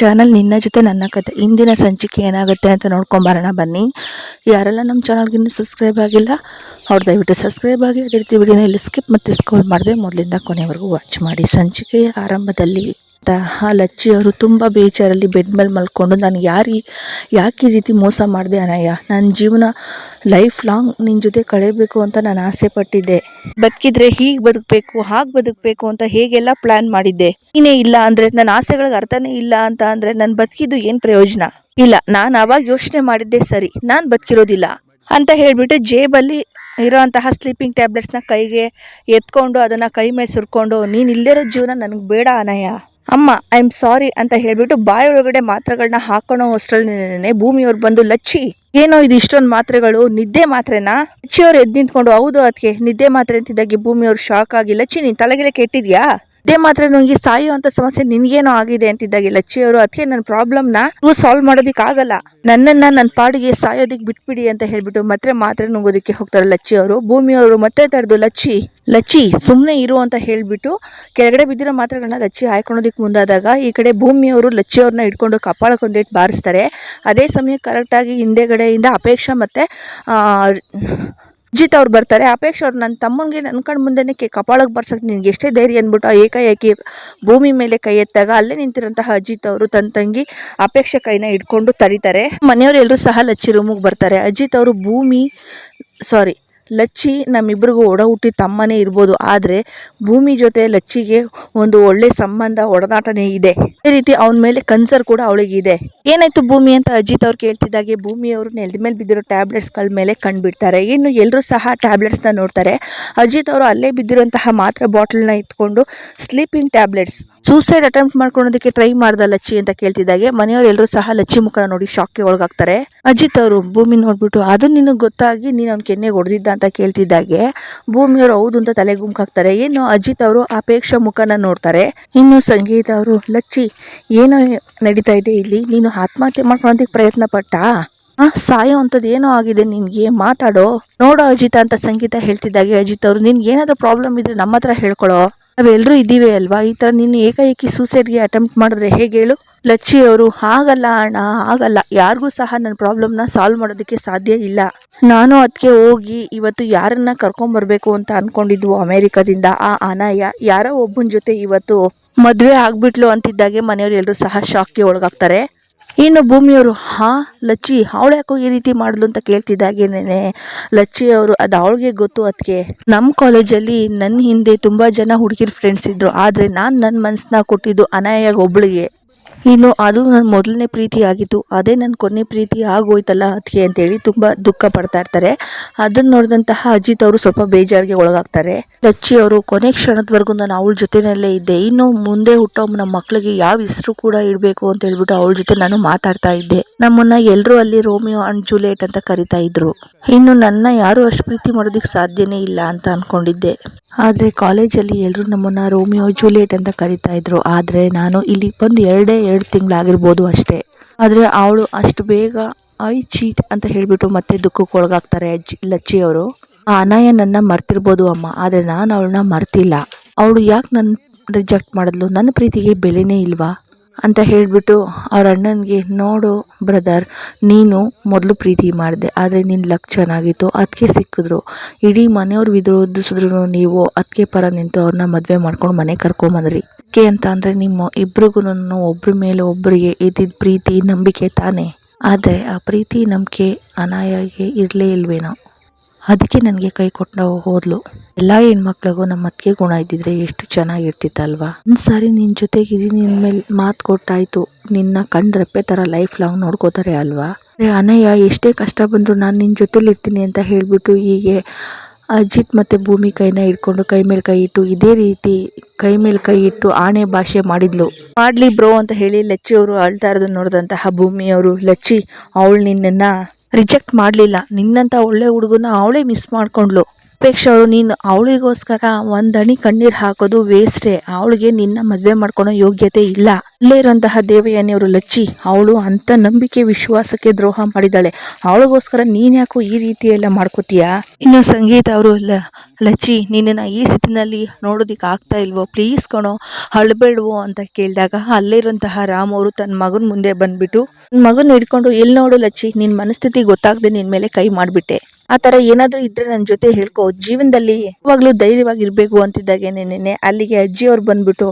Channel ನಿನ್ನ ಜೊತೆ ನನ್ನ ಕತೆ. ಇಂದಿನ ಸಂಚಿಕೆ ಏನಾಗುತ್ತೆ ಅಂತ ನೋಡ್ಕೊಂಬರೋಣ ಬನ್ನಿ. ಯಾರೆಲ್ಲ ನಮ್ಮ ಚಾನಲ್ಗೆ ಇನ್ನೂ ಸಬ್ಸ್ಕ್ರೈಬ್ ಆಗಿಲ್ಲ, ಅವ್ರು ದಯವಿಟ್ಟು ಸಬ್ಸ್ಕ್ರೈಬ್ ಆಗಿ. ಅದೇ ರೀತಿ ವಿಡಿಯೋನ ಇಲ್ಲಿ ಸ್ಕಿಪ್ ಮತ್ತು ಸ್ಕೋಲ್ ಮಾಡದೆ ಮೊದಲಿಂದ ಕೊನೆವರೆಗೂ ವಾಚ್ ಮಾಡಿ. ಸಂಚಿಕೆಯ ಆರಂಭದಲ್ಲಿ ಆ ಲಚ್ಚಿ ಅವರು ತುಂಬ ಬೇಜಾರಲ್ಲಿ ಬೆಡ್ ಮೇಲೆ ಮಲ್ಕೊಂಡು, ನಾನು ಯಾರಿ, ಯಾಕೆ ಈ ರೀತಿ ಮೋಸ ಮಾಡಿದೆ ಅನಯ್ಯ? ನನ್ನ ಜೀವನ ಲೈಫ್ ಲಾಂಗ್ ನಿನ್ನ ಜೊತೆ ಕಳೆಯಬೇಕು ಅಂತ ನಾನು ಆಸೆ ಪಟ್ಟಿದ್ದೆ. ಬದುಕಿದ್ರೆ ಹೀಗೆ ಬದುಕಬೇಕು, ಹಾಗೆ ಬದುಕಬೇಕು ಅಂತ ಹೇಗೆಲ್ಲ ಪ್ಲಾನ್ ಮಾಡಿದ್ದೆ. ನೀನೇ ಇಲ್ಲ ಅಂದರೆ ನನ್ನ ಆಸೆಗಳಿಗೆ ಅರ್ಥನೇ ಇಲ್ಲ ಅಂತ ಅಂದರೆ ನಾನು ಬದುಕಿದ್ದು ಏನು ಪ್ರಯೋಜನ? ಇಲ್ಲ, ನಾನು ಆವಾಗ ಯೋಚನೆ ಮಾಡಿದ್ದೆ ಸರಿ, ನಾನು ಬದುಕಿರೋದಿಲ್ಲ. ಅಂತ ಹೇಳಿಬಿಟ್ಟು ಜೇಬಲ್ಲಿ ಇರೋವಂತಹ ಸ್ಲೀಪಿಂಗ್ ಟ್ಯಾಬ್ಲೆಟ್ಸ್ನ ಕೈಗೆ ಎತ್ಕೊಂಡು, ಅದನ್ನು ಕೈ ಮೇಲೆ ಸುರ್ಕೊಂಡು, ನೀನು ಇಲ್ಲಿರೋ ಜೀವನ ನನಗೆ ಬೇಡ ಅನಯ್ಯ. ಅಮ್ಮ ಐ ಆಮ್ ಸಾರಿ ಅಂತ ಹೇಳ್ಬಿಟ್ಟು ಬಾಯಿ ಒಳಗಡೆ ಮಾತ್ರೆಗಳನ್ನ ಹಾಕೋಣೋ ಅಷ್ಟರಲ್ಲೇನೆ ಭೂಮಿಯವ್ರು ಬಂದು, ಲಚ್ಚಿ, ಏನೋ ಇದು ಇಷ್ಟೊಂದು ಮಾತ್ರೆಗಳು, ನಿದ್ದೆ ಮಾತ್ರೆನಾ? ಲಚ್ಚಿಯವ್ರು ಎದ್ದು ನಿಂತ್ಕೊಂಡು, ಹೌದು ಅದಕ್ಕೆ ನಿದ್ದೆ ಮಾತ್ರೆ ಅಂತಿದ್ದಾಗೆ ಭೂಮಿಯವ್ರು ಶಾಕ್ ಆಗಿ, ಲಚ್ಚಿ, ನೀನು ತಲೆಗೆಲೆ ಕೆಟ್ಟಿದ್ಯಾ? ನಿದ್ದೆ ಮಾತ್ರ ನನಗೆ ಸಾಯೋ ಅಂತ ಸಮಸ್ಯೆ ನಿನ್ಗೇನೋ ಆಗಿದೆ ಅಂತಿದ್ದಾಗ ಲಚ್ಚಿ ಅವರು. ಅದಕ್ಕೆ ನನ್ನ ಪ್ರಾಬ್ಲಮ್ನ ನೀವು ಸಾಲ್ವ್ ಮಾಡೋದಿಕ್ಕೆ ಆಗಲ್ಲ. ನನ್ನನ್ನ ನನ್ನ ಪಾಡಿಗೆ ಸಾಯೋದಿಕ್ ಬಿಟ್ಬಿಡಿ ಅಂತ ಹೇಳ್ಬಿಟ್ಟು ಮತ್ತೆ ಮಾತ್ರ ನುಂಗೋದಕ್ಕೆ ಹೋಗ್ತಾರೆ ಲಚ್ಚಿ ಅವರು. ಭೂಮಿಯವರು ಮತ್ತೆ ತರದು ಲಚ್ಚಿ. ಲಚ್ಚಿ ಸುಮ್ಮನೆ ಇರು ಅಂತ ಹೇಳಿಬಿಟ್ಟು ಕೆಳಗಡೆ ಬಿದ್ದಿರೋ ಮಾತ್ರೆಗಳನ್ನ ಲಚ್ಚಿ ಹಾಯ್ಕೊಳೋದಕ್ಕೆ ಮುಂದಾದಾಗ ಈ ಕಡೆ ಭೂಮಿಯವರು ಲಚ್ಚಿ ಇಟ್ಕೊಂಡು ಹಿಡ್ಕೊಂಡು ಕಪಾಳಕ್ಕೆ ಒಂದೇಟ್ ಬಾರಿಸ್ತಾರೆ. ಅದೇ ಸಮಯ ಕರೆಕ್ಟಾಗಿ ಹಿಂದೆಗಡೆಯಿಂದ ಅಪೇಕ್ಷೆ ಮತ್ತೆ ಅಜಿತ್ ಅವ್ರು ಬರ್ತಾರೆ. ಅಪೇಕ್ಷ ಅವ್ರು ನನ್ನ ತಮ್ಮನಿಗೆ ನನ್ನ ಕಣ್ ಮುಂದೆನೇ ಕೆ ಕಪಾಳಕ್ಕೆ ಬರ್ಸಕ್ಕೆ ನಿನಗೆ ಎಷ್ಟೇ ಧೈರ್ಯ ಅಂದ್ಬಿಟ್ಟು ಏಕಾಏಕಿ ಭೂಮಿ ಮೇಲೆ ಕೈ ಎತ್ತಾಗ ಅಲ್ಲೇ ನಿಂತಿರೋಂತಹ ಅಜಿತ್ ಅವರು ತನ್ನ ತಂಗಿ ಅಪೇಕ್ಷೆ ಕೈನ ಹಿಡ್ಕೊಂಡು ತರೀತಾರೆ ಮನೆಯವರು ಎಲ್ಲರೂ ಸಹ ಲಚ್ಚಿ ರೂಮಿಗೆ ಬರ್ತಾರೆ. ಅಜಿತ್ ಅವರು ಭೂಮಿ ಸಾರಿ ಲಚ್ಚಿ ನಮ್ಮಿಬ್ರಿಗೂ ಒಡ ಹುಟ್ಟಿ ತಮ್ಮನೇ ಇರ್ಬೋದು. ಆದರೆ ಭೂಮಿ ಜೊತೆ ಲಚ್ಚಿಗೆ ಒಂದು ಒಳ್ಳೆ ಸಂಬಂಧ, ಒಡನಾಟನೇ ಇದೆ. ಅದೇ ರೀತಿ ಅವನ ಮೇಲೆ ಕನ್ಸರ್ ಕೂಡ ಅವಳಿಗಿದೆ ಏನಾಯ್ತು ಭೂಮಿ ಅಂತ ಅಜಿತ್ ಅವ್ರು ಕೇಳ್ತಿದ್ದಾಗೆ, ಭೂಮಿಯವರು ನೆಲದ ಮೇಲೆ ಬಿದ್ದಿರೋ ಟ್ಯಾಬ್ಲೆಟ್ಸ್ಗಳ ಮೇಲೆ ಕಂಡುಬಿಡ್ತಾರೆ. ಇನ್ನು ಎಲ್ಲರೂ ಸಹ ಟ್ಯಾಬ್ಲೆಟ್ಸ್ನ ನೋಡ್ತಾರೆ. ಅಜಿತ್ ಅವರು ಅಲ್ಲೇ ಬಿದ್ದಿರುವಂತಹ ಮಾತ್ರ ಬಾಟಲ್ನ ಇಟ್ಕೊಂಡು ಸ್ಲೀಪಿಂಗ್ ಟ್ಯಾಬ್ಲೆಟ್ಸ್ ಸೂಸೈಡ್ ಅಟೆಂಪ್ಟ್ ಮಾಡ್ಕೊಳೋದಕ್ಕೆ ಟ್ರೈ ಮಾಡ್ದ ಲಚ್ಚಿ ಅಂತ ಕೇಳ್ತಿದ್ದಾಗೆ. ಮನೆಯವರೆಲ್ಲರೂ ಸಹ ಲಚ್ಚಿ ಮುಖನ ನೋಡಿ ಶಾಕ್ಗೆ ಒಳಗಾಗ್ತಾರೆ. ಅಜಿತ್ ಅವರು ಭೂಮಿ ನೋಡ್ಬಿಟ್ಟು ಅದು ನಿನಗೆ ಗೊತ್ತಾಗಿ ನೀನು ಅವ್ನ ಕೆನ್ನೆಗೆ ಹೊಡೆದಿದ್ದ? ಅಂತ ಕೇಳ್ತಿದ್ದಾಗೆ. ಭೂಮಿಯವರು ಹೌದು ಅಂತ ತಲೆ ಗುಂಕಾಕ್ತಾರೆ ಏನು? ಅಜಿತ್ ಅವರು ಅಪೇಕ್ಷಾ ಮುಖನ ನೋಡ್ತಾರೆ. ಇನ್ನು ಸಂಗೀತ ಅವರು, ಲಚ್ಚಿ, ಏನೋ ನಡೀತಾ ಇದೆ ಇಲ್ಲಿ? ನೀನು ಆತ್ಮಹತ್ಯೆ ಮಾಡ್ಕೊಳೋದಕ್ಕೆ ಪ್ರಯತ್ನ ಪಟ್ಟಾ? ಆ, ಸಾಯೋ ಅಂಥದ್ದು ಏನೋ ಆಗಿದೆ ನಿನಗೆ, ಮಾತಾಡೋ? ನೋಡೋ ಅಜಿತ ಅಂತ ಸಂಗೀತ ಹೇಳ್ತಿದ್ದಾಗೆ. ಅಜಿತ್ ಅವರು, ನಿನ್ಗೆ ಏನಾದರೂ ಪ್ರಾಬ್ಲಮ್ ಇದ್ರೆ ನಮ್ಮ ಹತ್ರ ಹೇಳ್ಕೊಳೋ? ನಾವೆಲ್ಲರೂ ಇದ್ದೀವಿ ಅಲ್ವಾ? ಈ ಥರ ನೀನು ಏಕಾಏಕಿ ಸೂಸೈಡ್ಗೆ ಅಟೆಂಪ್ಟ್ ಮಾಡಿದ್ರೆ ಹೇಗೆ ಹೇಳು? ಲಚ್ಚಿ ಅವರು, ಹಾಗಲ್ಲ ಅಣ್ಣ ಆಗಲ್ಲ ಯಾರಿಗೂ ಸಹ ನನ್ನ ಪ್ರಾಬ್ಲಮ್ನ ಸಾಲ್ವ್ ಮಾಡೋದಕ್ಕೆ ಸಾಧ್ಯ ಇಲ್ಲ. ನಾನು ಅದಕ್ಕೆ ಹೋಗಿ ಇವತ್ತು ಯಾರನ್ನ ಕರ್ಕೊಂಬರ್ಬೇಕು ಅಂತ ಅನ್ಕೊಂಡಿದ್ವು ಅಮೇರಿಕಾದಿಂದ ಆ ಅನಾಯ. ಯಾರೋ ಒಬ್ಬನ ಜೊತೆ ಇವತ್ತು ಮದುವೆ ಆಗ್ಬಿಟ್ಲು ಅಂತಿದ್ದಾಗೆ ಮನೆಯವರು ಎಲ್ಲರೂ ಸಹ ಶಾಕ್ಗೆ ಒಳಗಾಗ್ತಾರೆ. ಇನ್ನು ಭೂಮಿಯವರು, ಹಾ, ಲಚ್ಚಿ, ಅವಳು ಯಾಕೋ ಈ ರೀತಿ ಮಾಡಿದ್ಲು ಅಂತ ಕೇಳ್ತಿದ್ದಾಗೇನೆ ಲಚ್ಚಿ ಅವರು, ಅದು ಅವಳಿಗೆ ಗೊತ್ತು ಅದಕ್ಕೆ ನಮ್ಮ ಕಾಲೇಜಲ್ಲಿ ನನ್ನ ಹಿಂದೆ ತುಂಬ ಜನ ಹುಡುಗಿರ್ ಫ್ರೆಂಡ್ಸ್ ಇದ್ದರು ಆದರೆ ನಾನು ನನ್ನ ಮನಸ್ಸನ್ನ ಕೊಟ್ಟಿದ್ದು ಅನಾಯಾಗ ಒಬ್ಳಿಗೆ. ಇನ್ನು ಅದು ನನ್ನ ಮೊದಲನೇ ಪ್ರೀತಿ ಆಗಿತ್ತು ಅದೇ ನನ್ನ ಕೊನೆ ಪ್ರೀತಿ ಆಗೋಯ್ತಲ್ಲ ಅದಕ್ಕೆ ಅಂತೇಳಿ ತುಂಬ ದುಃಖ ಪಡ್ತಾ ಇರ್ತಾರೆ. ಅದನ್ನು ನೋಡಿದಂತಹ ಅಜಿತ್ ಅವರು ಸ್ವಲ್ಪ ಬೇಜಾರಿಗೆ ಒಳಗಾಗ್ತಾರೆ. ಲಚ್ಚಿ ಅವರು, ಕೊನೆ ಕ್ಷಣದವರೆಗೂ ನಾನು ಅವಳ ಜೊತೆಯಲ್ಲೇ ಇದ್ದೆ. ಇನ್ನು ಮುಂದೆ ಹುಟ್ಟೋ ನಮ್ಮ ಮಕ್ಕಳಿಗೆ ಯಾವ ಹೆಸರು ಕೂಡ ಇಡಬೇಕು ಅಂತ ಹೇಳ್ಬಿಟ್ಟು ಅವಳ ಜೊತೆ ನಾನು ಮಾತಾಡ್ತಾ ಇದ್ದೆ. ನಮ್ಮನ್ನ ಎಲ್ಲರೂ ಅಲ್ಲಿ ರೋಮಿಯೋ ಅಂಡ್ ಜೂಲಿಯಟ್ ಅಂತ ಕರಿತಾ ಇದ್ರು. ಇನ್ನು ನನ್ನ ಯಾರು ಅಷ್ಟು ಪ್ರೀತಿ ಮಾಡೋದಕ್ಕೆ ಸಾಧ್ಯನೇ ಇಲ್ಲ ಅಂತ ಅನ್ಕೊಂಡಿದ್ದೆ. ಆದರೆ ಕಾಲೇಜಲ್ಲಿ ಎಲ್ಲರೂ ನಮ್ಮನ್ನ ರೋಮಿಯೋ, ಜೂಲಿಯಟ್ ಅಂತ ಕರಿತಾ ಇದ್ರು. ಆದರೆ ನಾನು ಇಲ್ಲಿ ಬಂದು ಎರಡೇ ಎರಡು ತಿಂಗಳಾಗಿರ್ಬೋದು ಅಷ್ಟೇ. ಆದರೆ ಅವಳು ಅಷ್ಟು ಬೇಗ, ಐ ಚೀಟ್ ಅಂತ ಹೇಳಿಬಿಟ್ಟು ಮತ್ತೆ ದುಃಖಕ್ಕೆ ಒಳಗಾಗ್ತಾರೆ ಅಜ್ಜಿ ಲಚ್ಚಿ ಅವರು. ಆ ಅನಾಯ ನನ್ನ ಮರ್ತಿರ್ಬೋದು ಅಮ್ಮ, ಆದರೆ ನಾನು ಅವಳನ್ನ ಮರ್ತಿಲ್ಲ. ಅವಳು ಯಾಕೆ ನನ್ನ ರಿಜೆಕ್ಟ್ ಮಾಡಿದ್ಲು? ನನ್ನ ಪ್ರೀತಿಗೆ ಬೆಲೆನೇ ಇಲ್ವಾ? ಅಂತ ಹೇಳಿಬಿಟ್ಟು ಅವ್ರ ಅಣ್ಣನಿಗೆ, ನೋಡು ಬ್ರದರ್ ನೀನು ಮೊದಲು ಪ್ರೀತಿ ಮಾಡಿದೆ, ಆದರೆ ನಿನ್ನ ಲಕ್ ಚೆನ್ನಾಗಿತ್ತು ಅದಕ್ಕೆ ಸಿಕ್ಕಿದ್ರು. ಇಡೀ ಮನೆಯವ್ರು ವಿರೋಧಿಸಿದ್ರು ನೀವು ಅದಕ್ಕೆ ಪರ ನಿಂತು ಅವ್ರನ್ನ ಮದುವೆ ಮಾಡ್ಕೊಂಡು ಮನೆ ಕರ್ಕೊಂಬಂದ್ರಿ ಯಾಕೆ ಅಂತ ಅಂದರೆ ನಿಮ್ಮ ಇಬ್ರಿಗೂ ಒಬ್ಬರ ಮೇಲೆ ಒಬ್ಬರಿಗೆ ಇದ್ದಿದ್ದ ಪ್ರೀತಿ ನಂಬಿಕೆ ತಾನೇ. ಆದರೆ ಆ ಪ್ರೀತಿ ನಂಬಿಕೆ ಅನಾಯಾಗೆ ಇರಲೇ ಇಲ್ವೇನೋ? ಅದಕ್ಕೆ ನನಗೆ ಕೈ ಕೊಟ್ಟು ಹೋದ್ಲು. ಎಲ್ಲ ಹೆಣ್ಮಕ್ಳಿಗೂ ನಮ್ಮ ಅತ್ತಿಗೆ ಗುಣ ಇದ್ದಿದ್ರೆ ಎಷ್ಟು ಚೆನ್ನಾಗಿರ್ತಿತ್ತಲ್ವಾ? ಒಂದು ಸಾರಿ ನಿನ್ನ ಜೊತೆಗೆ ನಿನ್ನ ಮೇಲೆ ಮಾತು ಕೊಟ್ಟಾಯ್ತು. ನಿನ್ನ ಕಂಡ್ರೆಪ್ಪೆ ಥರ ಲೈಫ್ ಲಾಂಗ್ ನೋಡ್ಕೋತಾರೆ ಅಲ್ವಾ? ಅನಯ್ಯ, ಎಷ್ಟೇ ಕಷ್ಟ ಬಂದರೂ ನಾನು ನಿನ್ನ ಜೊತೆಲಿ ಇರ್ತೀನಿ ಅಂತ ಹೇಳಿಬಿಟ್ಟು ಹೀಗೆ ಅಜಿತ್ ಮತ್ತು ಭೂಮಿ ಕೈನ ಹಿಡ್ಕೊಂಡು ಕೈ ಮೇಲೆ ಕೈ ಇಟ್ಟು ಇದೇ ರೀತಿ ಕೈ ಮೇಲೆ ಕೈ ಇಟ್ಟು ಆಣೆ ಭಾಷೆ ಮಾಡಿದ್ಲು. ಮಾಡ್ಲಿ ಬ್ರೋ ಅಂತ ಹೇಳಿ ಲಚ್ಚಿ ಅವರು ಅಳ್ತಾ ಇರೋದನ್ನ ನೋಡಿದಂತಹ ಭೂಮಿಯವರು ಲಚ್ಚಿ, ಅವಳು ನಿನ್ನನ್ನ ರಿಜೆಕ್ಟ್ ಮಾಡಲಿಲ್ಲ. ನಿನ್ನಂಥ ಒಳ್ಳೆ ಹುಡುಗನ ಅವಳೇ ಮಿಸ್ ಮಾಡ್ಕೊಂಡ್ಲು ಅಪೇಕ್ಷೆ ಅವಳು ನೀನು ಅವಳಿಗೋಸ್ಕರ ಒಂದಣಿ ಕಣ್ಣೀರು ಹಾಕೋದು ವೇಸ್ಟೇ. ಅವಳಿಗೆ ನಿನ್ನ ಮದುವೆ ಮಾಡ್ಕೊಳೋ ಯೋಗ್ಯತೆ ಇಲ್ಲ. ಅಲ್ಲೇ ಇರುವಂತಹ ದೇವಯಾನಿಯವರು ಲಚ್ಚಿ, ಅವಳು ಅಂತ ನಂಬಿಕೆ ವಿಶ್ವಾಸಕ್ಕೆ ದ್ರೋಹ ಮಾಡಿದ್ದಾಳೆ ಅವಳಿಗೋಸ್ಕರ ನೀನ್ಯಾಕೋ ಈ ರೀತಿ ಎಲ್ಲ ಮಾಡ್ಕೋತೀಯಾ? ಇನ್ನು ಸಂಗೀತ ಅವರು ಲಚ್ಚಿ ನಿನ್ನ ಈ ಸ್ಥಿತಿನಲ್ಲಿ ನೋಡೋದಿಕ್ಕೆ ಆಗ್ತಾ ಇಲ್ವೋ? ಪ್ಲೀಸ್ ಕಣೋ, ಅಳ್ಬೇಡ್ವೋ ಅಂತ ಕೇಳಿದಾಗ ಅಲ್ಲೇ ಇರುವಂತಹ ರಾಮ್ ಅವರು ತನ್ನ ಮಗನ ಮುಂದೆ ಬಂದ್ಬಿಟ್ಟು ಮಗನ ಹಿಡ್ಕೊಂಡು ಎಲ್ಲಿ ನೋಡು ಲಚ್ಚಿ ನಿನ್ನ ಮನಸ್ಥಿತಿ ಗೊತ್ತಾಗದೆ ನಿನ್ನ ಮೇಲೆ ಕೈ ಮಾಡ್ಬಿಟ್ಟೆ. ಆ ತರ ಏನಾದ್ರೂ ಇದ್ರೆ ನನ್ನ ಜೊತೆ ಹೇಳ್ಕೊ. ಜೀವನದಲ್ಲಿ ಯಾವಾಗ್ಲೂ ಧೈರ್ಯವಾಗಿ ಇರ್ಬೇಕು ಅಂತಿದ್ದಾಗೆ ನೆನ್ನೆ. ಅಲ್ಲಿಗೆ ಅಜ್ಜಿ ಅವ್ರು ಬಂದ್ಬಿಟ್ಟು,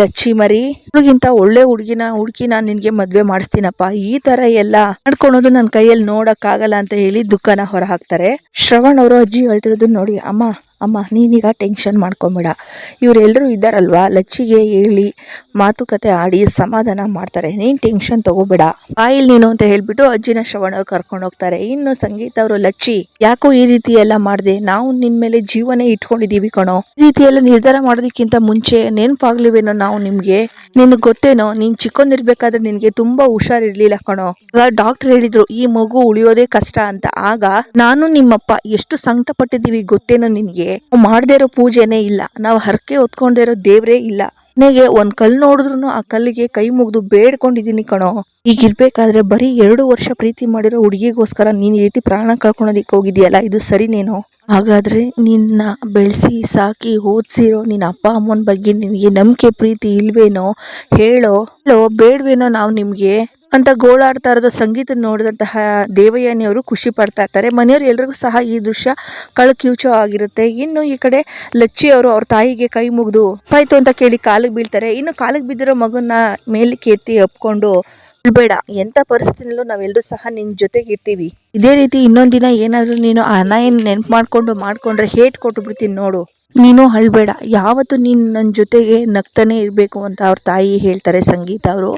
ಲಚ್ಚಿ ಮರಿ ಹುಡುಗಿಂತ ಒಳ್ಳೆ ಹುಡುಗಿನ ಹುಡುಕಿ ನಾನು ನಿನ್ಗೆ ಮದ್ವೆ ಮಾಡಿಸ್ತೀನಪ್ಪ. ಈ ತರ ಎಲ್ಲ ನಡ್ಕೊಳೋದು ನನ್ನ ಕೈಯಲ್ಲಿ ನೋಡಕ್ ಆಗಲ್ಲ ಅಂತ ಹೇಳಿ ದುಃಖನ ಹೊರ ಹಾಕ್ತಾರೆ ಶ್ರವಣ್ ಅವರು ಅಜ್ಜಿ ಹೇಳ್ತಿರೋದು ನೋಡಿ, ಅಮ್ಮ ಅಮ್ಮ, ನೀನೀಗ ಟೆನ್ಷನ್ ಮಾಡ್ಕೊಂಬೇಡ. ಇವರೆಲ್ಲರೂ ಇದ್ದಾರಲ್ವಾ? ಲಚ್ಚಿಗೆ ಹೇಳಿ ಮಾತುಕತೆ ಆಡಿ ಸಮಾಧಾನ ಮಾಡ್ತಾರೆ. ನೀನು ಟೆನ್ಷನ್ ತಗೋಬೇಡ. ಬಾಯಿಲ್ ನೀನು ಅಂತ ಹೇಳ್ಬಿಟ್ಟು ಅಜ್ಜಿನ ಶ್ರವಣ ಕರ್ಕೊಂಡು ಹೋಗ್ತಾರೆ. ಇನ್ನು ಸಂಗೀತ ಅವರು, ಲಚ್ಚಿ, ಯಾಕೋ ಈ ರೀತಿ ಎಲ್ಲ ಮಾಡಿದೆ? ನಾವು ನಿನ್ ಮೇಲೆ ಜೀವನೇ ಇಟ್ಕೊಂಡಿದೀವಿ ಕಣೋ. ಈ ರೀತಿ ನಿರ್ಧಾರ ಮಾಡೋದಕ್ಕಿಂತ ಮುಂಚೆ ನೆನಪಾಗ್ಲಿವೇನೋ ನಾವು ನಿಮ್ಗೆ? ನಿನ್ ಗೊತ್ತೇನೋ? ನೀನ್ ಚಿಕ್ಕೊಂದಿರ್ಬೇಕಾದ್ರೆ ನಿನ್ಗೆ ತುಂಬಾ ಹುಷಾರಿರ್ಲಿಲ್ಲ ಕಣೋ. ಆಗ ಡಾಕ್ಟರ್ ಹೇಳಿದ್ರು, ಈ ಮಗು ಉಳಿಯೋದೇ ಕಷ್ಟ ಅಂತ. ಆಗ ನಾನು ನಿಮ್ಮಪ್ಪ ಎಷ್ಟು ಸಂಕಟ ಪಟ್ಟಿದೀವಿ ಗೊತ್ತೇನೋ ನಿನ್ಗೆ? ಮಾಡದೇ ಇರೋ ಪೂಜೆನೇ ಇಲ್ಲ. ನಾವು ಹರಕೆ ಹೊತ್ಕೊಂಡೇ ಇರೋ ದೇವ್ರೇ ಇಲ್ಲ. ನನಗೆ ಒಂದ್ ಕಲ್ ನೋಡಿದ್ರು ಆ ಕಲ್ಲಿಗೆ ಕೈ ಮುಗಿದು ಬೇಡ್ಕೊಂಡಿದೀನಿ ಕಣೋ. ಈಗ ಇರ್ಬೇಕಾದ್ರೆ ಬರೀ ಎರಡು ವರ್ಷ ಪ್ರೀತಿ ಮಾಡಿರೋ ಹುಡುಗಿಗೋಸ್ಕರ ನೀನ್ ಈ ರೀತಿ ಪ್ರಾಣ ಕಳ್ಕೊಳೋದಿಕ್ ಹೋಗಿದ್ಯಲ್ಲ? ಇದು ಸರಿನೇನೋ ಹಾಗಾದ್ರೆ ನಿನ್ನ ಬೆಳೆಸಿ, ಸಾಕಿ, ಓದ್ಸಿರೋ ನಿನ್ನ ಅಪ್ಪ, ಅಮ್ಮನ ಬಗ್ಗೆ ನಿನಗೆ ನಂಬಿಕೆ, ಪ್ರೀತಿ ಇಲ್ವೇನೋ? ಹೇಳೋ? ಹೇಳೋ? ಬೇಡ್ವೇನೋ ನಾವು ನಿಮ್ಗೆ? ಅಂತ ಗೋಳಾಡ್ತಾ ಇರೋದು ಸಂಗೀತ ನೋಡಿದಂತಹ ದೇವಯಾನಿ ಅವರು ಖುಷಿ ಪಡ್ತಾ ಇರ್ತಾರೆ. ಮನೆಯವರು ಎಲ್ರಿಗೂ ಸಹ ಈ ದೃಶ್ಯ ಕಳಕಿವುಚೋ ಆಗಿರುತ್ತೆ. ಇನ್ನು ಈ ಕಡೆ ಲಚ್ಚಿ ಅವರು ಅವ್ರ ತಾಯಿಗೆ ಕೈ ಮುಗಿದು ಆಯ್ತು ಅಂತ ಕೇಳಿ ಕಾಲಿಗೆ ಬೀಳ್ತಾರೆ. ಇನ್ನು ಕಾಲಿಗೆ ಬಿದ್ದಿರೋ ಮಗನ್ನ ಮೇಲಕ್ಕೆ ಎತ್ತಿ ಅಪ್ಕೊಂಡು ಬೇಡ ಎಂಥ ಪರಿಸ್ಥಿತಿನಲ್ಲೂ ನಾವೆಲ್ಲರೂ ಸಹ ನಿನ್ನ ಜೊತೆಗೆ ಇರ್ತೀವಿ. ಇದೇ ರೀತಿ ಇನ್ನೊಂದಿನ ಏನಾದರೂ ನೀನು ಅನಾಯನ್ ನೆನ್ಪು ಮಾಡಿಕೊಂಡು ಮಾಡಿಕೊಂಡ್ರೆ ಹೇಟ್ ಕೊಟ್ಟು ಬಿಡ್ತೀನಿ ನೋಡು. ನೀನು ಅಳ್ಬೇಡ. ಯಾವತ್ತು ನೀನು ನನ್ನ ಜೊತೆಗೆ ನಗ್ತಾನೆ ಇರಬೇಕು ಅಂತ ಅವ್ರ ತಾಯಿ ಹೇಳ್ತಾರೆ ಸಂಗೀತ ಅವರು.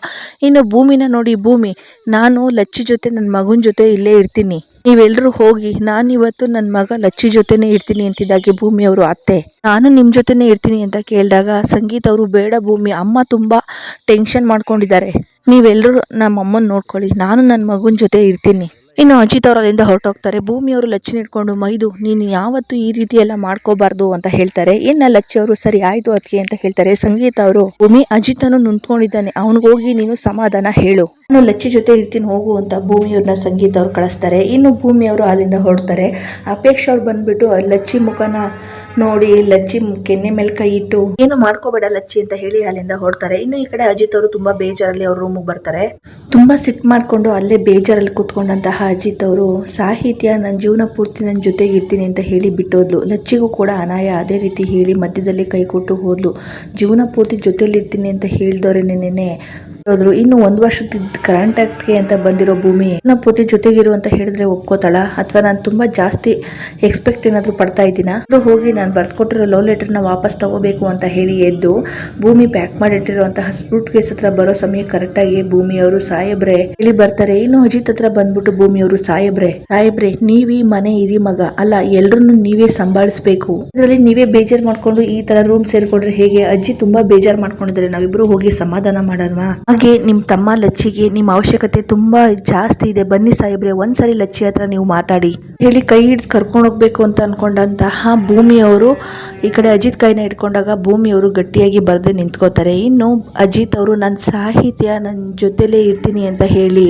ಇನ್ನು ಭೂಮಿನ ನೋಡಿ, ಭೂಮಿ, ನಾನು ಲಚ್ಚಿ ಜೊತೆ ನನ್ನ ಮಗನ ಜೊತೆ ಇಲ್ಲೇ ಇರ್ತೀನಿ. ನೀವೆಲ್ಲರೂ ಹೋಗಿ, ನಾನು ಇವತ್ತು ನನ್ನ ಮಗ ಲಚ್ಚಿ ಜೊತೆನೇ ಇರ್ತೀನಿ ಅಂತಿದ್ದಾಗೆ ಭೂಮಿ ಅವರು ಅತ್ತೆ. ನಾನು ನಿಮ್ಮ ಜೊತೆನೇ ಇರ್ತೀನಿ ಅಂತ ಕೇಳಿದಾಗ ಸಂಗೀತ ಅವರು, ಬೇಡ ಭೂಮಿ, ಅಮ್ಮ ತುಂಬ ಟೆನ್ಷನ್ ಮಾಡ್ಕೊಂಡಿದ್ದಾರೆ. ನೀವೆಲ್ಲರೂ ನಮ್ಮ ಅಮ್ಮನ ನೋಡ್ಕೊಳ್ಳಿ, ನಾನು ನನ್ನ ಮಗನ ಜೊತೆ ಇರ್ತೀನಿ. ಇನ್ನು ಅಜಿತ್ ಅವರು ಅಲ್ಲಿಂದ ಹೊರಟೋಗ್ತಾರೆ. ಭೂಮಿಯವರು ಲಚ್ಚಿನ ಇಟ್ಕೊಂಡು ಮೈದು, ನೀನು ಯಾವತ್ತು ಈ ರೀತಿ ಎಲ್ಲ ಮಾಡ್ಕೋಬಾರ್ದು ಅಂತ ಹೇಳ್ತಾರೆ. ಇನ್ನ ಲಚ್ಚಿ ಅವರು? ಸರಿ, ಆಯ್ತು ಅದಕ್ಕೆ ಅಂತ ಹೇಳ್ತಾರೆ. ಸಂಗೀತ ಅವರು, ಭೂಮಿ ಅಜಿತನು ನಿಂತ್ಕೊಂಡಿದ್ದಾನೆ. ಅವನಿಗೋಗಿ ನೀನು ಸಮಾಧಾನ ಹೇಳು. ನಾನು ಲಚ್ಚಿ ಜೊತೆ ಇರ್ತೀನಿ, ಹೋಗು ಅಂತ ಭೂಮಿಯವ್ರನ್ನ ಸಂಗೀತ ಅವ್ರು ಕಳಿಸ್ತಾರೆ. ಇನ್ನು ಭೂಮಿಯವರು ಅಲ್ಲಿಂದ ಹೊರಡ್ತಾರೆ. ಅಪೇಕ್ಷ ಅವ್ರು ಬಂದ್ಬಿಟ್ಟು ಲಚ್ಚಿ ಮುಖನ ನೋಡಿ, ಲಚ್ಚಿ ಕೆನ್ನೆ ಮೇಲೆ ಕೈ ಇಟ್ಟು, ಏನು ಮಾಡ್ಕೋಬೇಡ ಲಚ್ಚಿ ಅಂತ ಹೇಳಿ ಅಲ್ಲಿಂದ ಹೊರಡ್ತಾರೆ. ಇನ್ನು ಈ ಕಡೆ ಅಜಿತ್ ಅವರು ತುಂಬಾ ಬೇಜಾರಲ್ಲಿ ಅವ್ರ ರೂಮಿಗೆ ಬರ್ತಾರೆ. ತುಂಬಾ ಸಿಟ್ ಮಾಡ್ಕೊಂಡು ಅಲ್ಲೇ ಬೇಜಾರಲ್ಲಿ ಕೂತ್ಕೊಂಡಂತಹ ಅಜಿತ್ ಅವರು, ಸಾಹಿತ್ಯ ನನ್ನ ಜೀವನ ಪೂರ್ತಿ ನನ್ನ ಜೊತೆಗೆ ಇರ್ತೀನಿ ಅಂತ ಹೇಳಿ ಬಿಟ್ಟೋದ್ಲು. ಲಚ್ಚಿಗೂ ಕೂಡ ಅನಾಯ ಅದೇ ರೀತಿ ಹೇಳಿ ಮಧ್ಯದಲ್ಲಿ ಕೈ ಕೊಟ್ಟು ಹೋದ್ಲು. ಜೀವನ ಪೂರ್ತಿ ಜೊತೆಲಿ ಇರ್ತೀನಿ ಅಂತ ಹೇಳಿದವ್ರೆ ನೆನ್ನೆ ಹೋದ್ರು. ಇನ್ನು ಒಂದ್ ವರ್ಷದ ಕಾಂಟ್ಯಾಕ್ಟ್ಗೆ ಅಂತ ಬಂದಿರೋ ಭೂಮಿ ನಮ್ಮ ಪೂರ್ತಿ ಜೊತೆಗಿರು ಅಂತ ಹೇಳಿದ್ರೆ ಒಪ್ಕೋತಾಳ. ಅಥವಾ ನಾನು ತುಂಬಾ ಜಾಸ್ತಿ ಎಕ್ಸ್ಪೆಕ್ಟ್ ಏನಾದ್ರು ಪಡ್ತಾ ಇದ್ದೀನ? ಹೋಗಿ ನಾನು ಬರ್ಕೊಟ್ಟಿರೋ ಲವ್ ಲೆಟರ್ನ ವಾಪಸ್ ತಗೋಬೇಕು ಅಂತ ಹೇಳಿ ಎದ್ದು ಭೂಮಿ ಪ್ಯಾಕ್ ಮಾಡಿಟ್ಟಿರುವಂತಹ ಸ್ಪ್ರೂಟ್ ಕೇಸ್ ಹತ್ರ ಬರೋ ಸಮಯ ಕರೆಕ್ಟ್ ಆಗಿ ಭೂಮಿಯವರು ಸಾಹೇಬ್ರೆ ಇಲ್ಲಿ ಬರ್ತಾರೆ, ಇನ್ನು ಅಜಿತ್ ಹತ್ರ ಬಂದ್ಬಿಟ್ಟು ಭೂಮಿಯವರು ಸಾಹೇಬ್ರೆ ಸಾಹೇಬ್ರೆ ನೀವೇ ಮನೆ ಇರಿ ಮಗ. ಅಲ್ಲ, ಎಲ್ರನ್ನು ನೀವೇ ಸಂಭಾಳಿಸ್ಬೇಕು. ಇದರಲ್ಲಿ ನೀವೇ ಬೇಜಾರ್ ಮಾಡ್ಕೊಂಡು ಈ ತರ ರೂಮ್ ಸೇರ್ಕೊಂಡ್ರೆ ಹೇಗೆ? ಅಜ್ಜಿ ತುಂಬಾ ಬೇಜಾರ್ ಮಾಡ್ಕೊಂಡಿದ್ದಾರೆ ನಾವಿಬ್ರು ಹೋಗಿ ಸಮಾಧಾನ ಮಾಡೋಣವಾ? ಹಾಗೆ ನಿಮ್ಮ ತಮ್ಮ ಲಚ್ಚಿಗೆ ನಿಮ್ಮ ಅವಶ್ಯಕತೆ ತುಂಬ ಜಾಸ್ತಿ ಇದೆ. ಬನ್ನಿ ಸಾಹೇಬ್ರೆ, ಒಂದ್ಸರಿ ಲಚ್ಚಿ ಹತ್ರ ನೀವು ಮಾತಾಡಿ. ಹೇಳಿ ಕೈ ಹಿಡಿದು ಕರ್ಕೊಂಡು ಹೋಗ್ಬೇಕು ಅಂತ ಅನ್ಕೊಂಡಂತಹ ಭೂಮಿಯವರು ಈ ಕಡೆ ಅಜಿತ್ ಕೈನ ಹಿಡ್ಕೊಂಡಾಗ ಭೂಮಿಯವರು ಗಟ್ಟಿಯಾಗಿ ಬರೆದು ನಿಂತ್ಕೋತಾರೆ. ಇನ್ನು ಅಜಿತ್ ಅವರು ನನ್ನ ಸಾಹಿತ್ಯ ನನ್ನ ಜೊತೆಲೇ ಇರ್ತೀನಿ ಅಂತ ಹೇಳಿ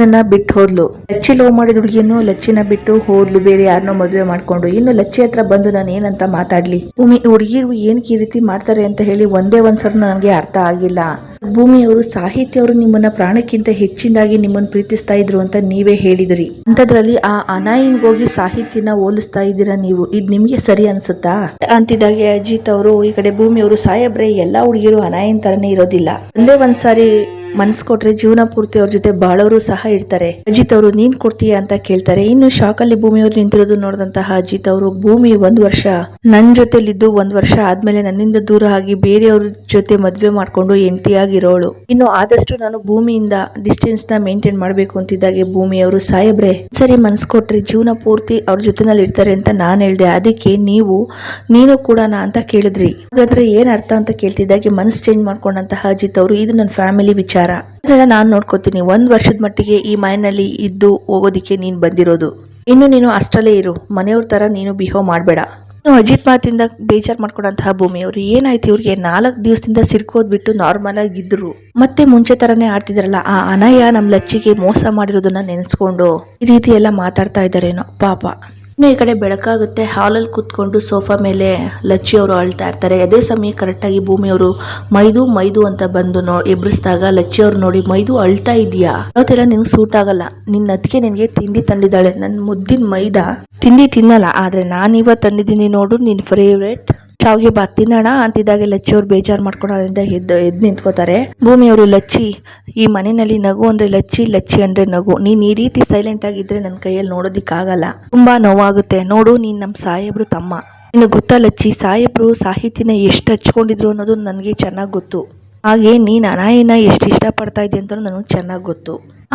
ನನ್ನ ಬಿಟ್ಟು ಹೋದ್ಲು. ಲಚ್ಚಿ ಲವ್ ಮಾಡಿದ ಹುಡುಗಿಯನ್ನು ಲಚ್ಚಿನ ಬಿಟ್ಟು ಹೋದ್ಲು. ಬೇರೆ ಯಾರನ್ನೋ ಮದುವೆ ಮಾಡ್ಕೊಂಡು. ಇನ್ನು ಲಚ್ಚಿ ಹತ್ರ ಬಂದು ನಾನು ಏನಂತ ಮಾತಾಡ್ಲಿ? ಭೂಮಿ ಹುಡುಗಿರು ಏನಕ್ಕೆ ಈ ರೀತಿ ಮಾಡ್ತಾರೆ ಅಂತ ಹೇಳಿ ಒಂದೇ ಒಂದ್ಸರ್ ನನಗೆ ಅರ್ಥ ಆಗಿಲ್ಲ. ಭೂಮಿಯವರು, ಸಾಹಿತ್ಯವರು ನಿಮ್ಮನ್ನ ಪ್ರಾಣಕ್ಕಿಂತ ಹೆಚ್ಚಿನದಾಗಿ ನಿಮ್ಮನ್ನ ಪ್ರೀತಿಸ್ತಾ ಇದ್ರು ಅಂತ ನೀವೇ ಹೇಳಿದ್ರಿ. ಅಂತದ್ರಲ್ಲಿ ಆ ಅನಾಯಿನ್ಗೋಗಿ ಸಾಹಿತ್ಯನ ಹೋಲಿಸ್ತಾ ಇದ್ದೀರಾ ನೀವು? ಇದ್ ನಿಮ್ಗೆ ಸರಿ ಅನ್ಸುತ್ತಾ? ಅಂತಿದ್ದಾಗೆ ಅಜಿತ್ ಅವರು, ಈ ಕಡೆ ಭೂಮಿಯವರು ಸಾಹೇಬ್ರೆ ಎಲ್ಲಾ ಹುಡುಗಿಯರು ಅನಾಯಿನ್ ತರನೇ ಇರೋದಿಲ್ಲ. ಒಂದೇ ಒಂದ್ಸಾರಿ ಮನ್ಸ್ ಕೊಟ್ರೆ ಜೀವನ ಪೂರ್ತಿ ಅವ್ರ ಜೊತೆ ಬಾಳೋರು ಸಹ ಇರ್ತಾರೆ. ಅಜಿತ್ ಅವರು, ನೀನ್ ಕೊಡ್ತೀಯಾ? ಅಂತ ಕೇಳ್ತಾರೆ. ಇನ್ನು ಶಾಕ್ ಅಲ್ಲಿ ಭೂಮಿಯವರು ನಿಂತಿರೋದು ನೋಡಿದಂತಹ ಅಜಿತ್ ಅವರು ಭೂಮಿ ಒಂದ್ ವರ್ಷ, ನನ್ ಜೊತೆಲಿದ್ದು ಒಂದ್ ವರ್ಷ ಆದ್ಮೇಲೆ ನನ್ನಿಂದ ದೂರ ಆಗಿ ಬೇರೆಯವ್ರ ಜೊತೆ ಮದ್ವೆ ಮಾಡ್ಕೊಂಡು ಹೆಂಡತಿಯಾಗಿರೋಳು ಇನ್ನು ಆದಷ್ಟು ನಾನು ಭೂಮಿಯಿಂದ ಡಿಸ್ಟೆನ್ಸ್ನ ಮೇಂಟೈನ್ ಮಾಡ್ಬೇಕು ಅಂತಿದ್ದಾಗೆ ಭೂಮಿಯವರು. ಸಾಹೇಬ್ರೆ ಸರಿ ಮನ್ಸ್ ಕೊಟ್ರೆ ಜೀವನ ಪೂರ್ತಿ ಅವ್ರ ಜೊತೆನಲ್ಲಿ ಇರ್ತಾರೆ ಅಂತ ನಾನ್ ಹೇಳ್ದೆ. ಅದಕ್ಕೆ ನೀವು, ನೀನು ಕೂಡ ನಾ ಅಂತ ಕೇಳಿದ್ರಿ. ಹಾಗಾದ್ರೆ ಏನ್ ಅರ್ಥ ಅಂತ ಕೇಳ್ತಿದ್ದಾಗೆ ಮನಸ್ ಚೇಂಜ್ ಮಾಡ್ಕೊಂಡಂತಹ ಅಜಿತ್ ಅವರು. ಇದು ನನ್ನ ಫ್ಯಾಮಿಲಿ ವಿಚಾರ. ಅದೆಲ್ಲ ನಾನು ನೋಡ್ಕೋತೀನಿ. ಒಂದ್ ವರ್ಷದ ಮಟ್ಟಿಗೆ ಈ ಮನೆಯಲ್ಲಿ ಇದ್ದು ಹೋಗೋದಿಕ್ಕೆ ನೀನ್ ಬಂದಿರೋದು. ಇನ್ನು ನೀನು ಅಷ್ಟಲ್ಲೇ ಇರು. ಮನೆಯವ್ರ ತರ ನೀನು ಬಿಹೇವ್ ಮಾಡಬೇಡ. ಇನ್ನು ಅಜಿತ್ ಮಾತಿಂದ ಬೇಜಾರ್ ಮಾಡ್ಕೊಂಡಂತಹ ಭೂಮಿಯವರು. ಏನಾಯ್ತು ಇವ್ರಿಗೆ? ನಾಲ್ಕು ದಿವಸದಿಂದ ಸಿರ್ಕೋದ್ ಬಿಟ್ಟು ನಾರ್ಮಲ್ ಆಗಿದ್ರು ಮತ್ತೆ ಮುಂಚೆ ತರನೇ ಆಡ್ತಿದ್ರಲ್ಲ, ಆ ಅನಯ ನಮ್ ಲಚ್ಚಿಗೆ ಮೋಸ ಮಾಡಿರೋದನ್ನ ನೆನೆಸ್ಕೊಂಡು ಈ ರೀತಿ ಎಲ್ಲ ಮಾತಾಡ್ತಾ ಇದ್ದಾರೇನೋ. ಪಾಪ. ಇನ್ನು ಈ ಕಡೆ ಬೆಳಕಾಗುತ್ತೆ, ಹಾಲಲ್ಲಿ ಕೂತ್ಕೊಂಡು ಸೋಫಾ ಮೇಲೆ ಲಚ್ಚಿ ಅವರು ಅಳ್ತಾ ಇರ್ತಾರೆ. ಅದೇ ಸಮಯ ಕರೆಕ್ಟಾಗಿ ಭೂಮಿಯವರು ಮೈದು ಮೈದು ಅಂತ ಬಂದು ನೋ ಎಬ್ಬರಿಸಿದಾಗ ಲಚ್ಚಿ ಅವ್ರು ನೋಡಿ, ಮೈದು ಅಳ್ತಾ ಇದೆಯಾ? ಅವತ್ತೆಲ್ಲ ನಿನ್ಗೆ ಸೂಟ್ ಆಗಲ್ಲ. ನಿನ್ನ ಅದಕ್ಕೆ ನಿನಗೆ ತಿಂಡಿ ತಂದಿದ್ದಾಳೆ. ನನ್ನ ಮುದ್ದಿನ ಮೈದಾ? ತಿಂಡಿ ತಿನ್ನಲ್ಲ, ಆದರೆ ನಾನು ಇವತ್ತು ತಂದಿದ್ದೀನಿ ನೋಡು ನಿನ್ನ ಫೇವ್ರೇಟ್ ಶಾವ್ಗೆ ತಿನ್ನೋಣ ಅಂತಿದ್ದಾಗ ಲಚ್ಚಿ ಅವ್ರು ಬೇಜಾರು ಮಾಡ್ಕೊಂಡು ಅದರಿಂದ ಎದ್ದು ಎದ್ದು ನಿಂತ್ಕೋತಾರೆ. ಭೂಮಿಯವರು ಲಚ್ಚಿ, ಈ ಮನೆಯಲ್ಲಿ ನಗು ಅಂದ್ರೆ ಲಚ್ಚಿ ಲಚ್ಚಿ ಅಂದ್ರೆ ನಗು. ನೀನು ಈ ರೀತಿ ಸೈಲೆಂಟ್ ಆಗಿದ್ರೆ ನನ್ನ ಕೈಯಲ್ಲಿ ನೋಡೋದಿಕ್ಕಾಗಲ್ಲ. ತುಂಬಾ ನೋವಾಗುತ್ತೆ. ನೋಡು, ನೀನ್ ನಮ್ಮ ಸಾಹೇಬ್ರು ತಮ್ಮ. ನಿನಗೆ ಗೊತ್ತಾ ಲಚ್ಚಿ, ಸಾಹೇಬ್ರು ಸಾಹಿತ್ಯನ ಎಷ್ಟು ಹಚ್ಕೊಂಡಿದ್ರು ಅನ್ನೋದು ನನಗೆ ಚೆನ್ನಾಗಿ ಗೊತ್ತು. ಹಾಗೆ ನೀನು ಅನಾಯನ ಎಷ್ಟು ಇಷ್ಟಪಡ್ತಾ ಇದ್ದೆ ಅಂತ ನನಗೆ ಚೆನ್ನಾಗಿ ಗೊತ್ತು.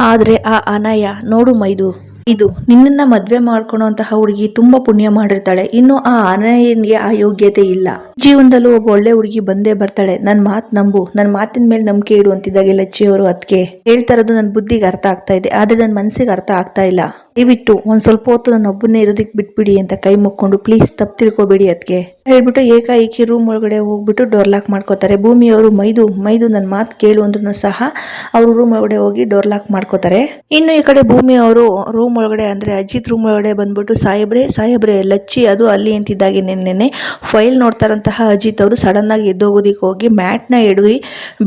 ಆದರೆ ಆ ಅನಾಯ, ನೋಡು ಮೈದು ಇದು ನಿನ್ನನ್ನ ಮದ್ವೆ ಮಾಡ್ಕೊಳ್ಳುವಂತಹ ಹುಡುಗಿ ತುಂಬಾ ಪುಣ್ಯ ಮಾಡಿರ್ತಾಳೆ. ಇನ್ನು ಆ ಅನಯನ್ಗೆ ಆ ಯೋಗ್ಯತೆ ಇಲ್ಲ. ಜೀವನದಲ್ಲೂ ಒಬ್ಬ ಒಳ್ಳೆ ಹುಡುಗಿ ಬಂದೇ ಬರ್ತಾಳೆ. ನನ್ ಮಾತ್ ನಂಬು. ನನ್ ಮಾತಿನ ಮೇಲೆ ನಂಬಿಕೆ ಇಡು ಅಂತಿದ್ದಾಗೆ ಲಚ್ಚಿಯವರು ಅದಕ್ಕೆ ಹೇಳ್ತಾ ಇರೋದು ನನ್ನ ಬುದ್ಧಿಗೆ ಅರ್ಥ ಆಗ್ತಾ ಇದೆ. ಆದ್ರೆ ನನ್ನ ಮನಸ್ಸಿಗೆ ಅರ್ಥ ಆಗ್ತಾ ಇಲ್ಲ. ದಯವಿಟ್ಟು ಒಂದ್ ಸ್ವಲ್ಪ ಹೊತ್ತು ನನ್ನ ಒಬ್ಬನೇ ಇರೋದಕ್ಕೆ ಬಿಟ್ಬಿಡಿ ಅಂತ ಕೈ ಮುಕ್ಕೊಂಡು ಪ್ಲೀಸ್ ತಪ್ಪು ತಿಳ್ಕೊಬೇಡಿ ಅದಕ್ಕೆ ಹೇಳ್ಬಿಟ್ಟು ಏಕಾಏಕಿ ರೂಮ್ ಒಳಗಡೆ ಹೋಗ್ಬಿಟ್ಟು ಡೋರ್ ಲಾಕ್ ಮಾಡ್ಕೋತಾರೆ. ಭೂಮಿಯವರು ಮೈದು ಮೈದು ನನ್ನ ಮಾತು ಕೇಳು ಅಂದ್ರೂ ಸಹ ಅವರು ರೂಮ್ ಒಳಗಡೆ ಹೋಗಿ ಡೋರ್ ಲಾಕ್ ಮಾಡ್ಕೋತಾರೆ. ಇನ್ನು ಈ ಕಡೆ ಭೂಮಿ ಅವರು ರೂಮ್ ಒಳಗಡೆ ಅಂದ್ರೆ ಅಜಿತ್ ರೂಮ್ ಒಳಗಡೆ ಬಂದ್ಬಿಟ್ಟು ಸಾಹೇಬ್ರೆ ಸಾಹೇಬ್ರೆ ಲಚ್ಚಿ ಅದು ಅಲ್ಲಿ ಅಂತಿದ್ದಾಗೆ ನೆನ್ನೆನೆ. ಫೈಲ್ ನೋಡ್ತಾರಂತಹ ಅಜಿತ್ ಅವರು ಸಡನ್ ಆಗಿ ಎದ್ದೋಗೋದಿಕ್ಕೆ ಹೋಗಿ ಮ್ಯಾಟ್ನ ಎಡವಿ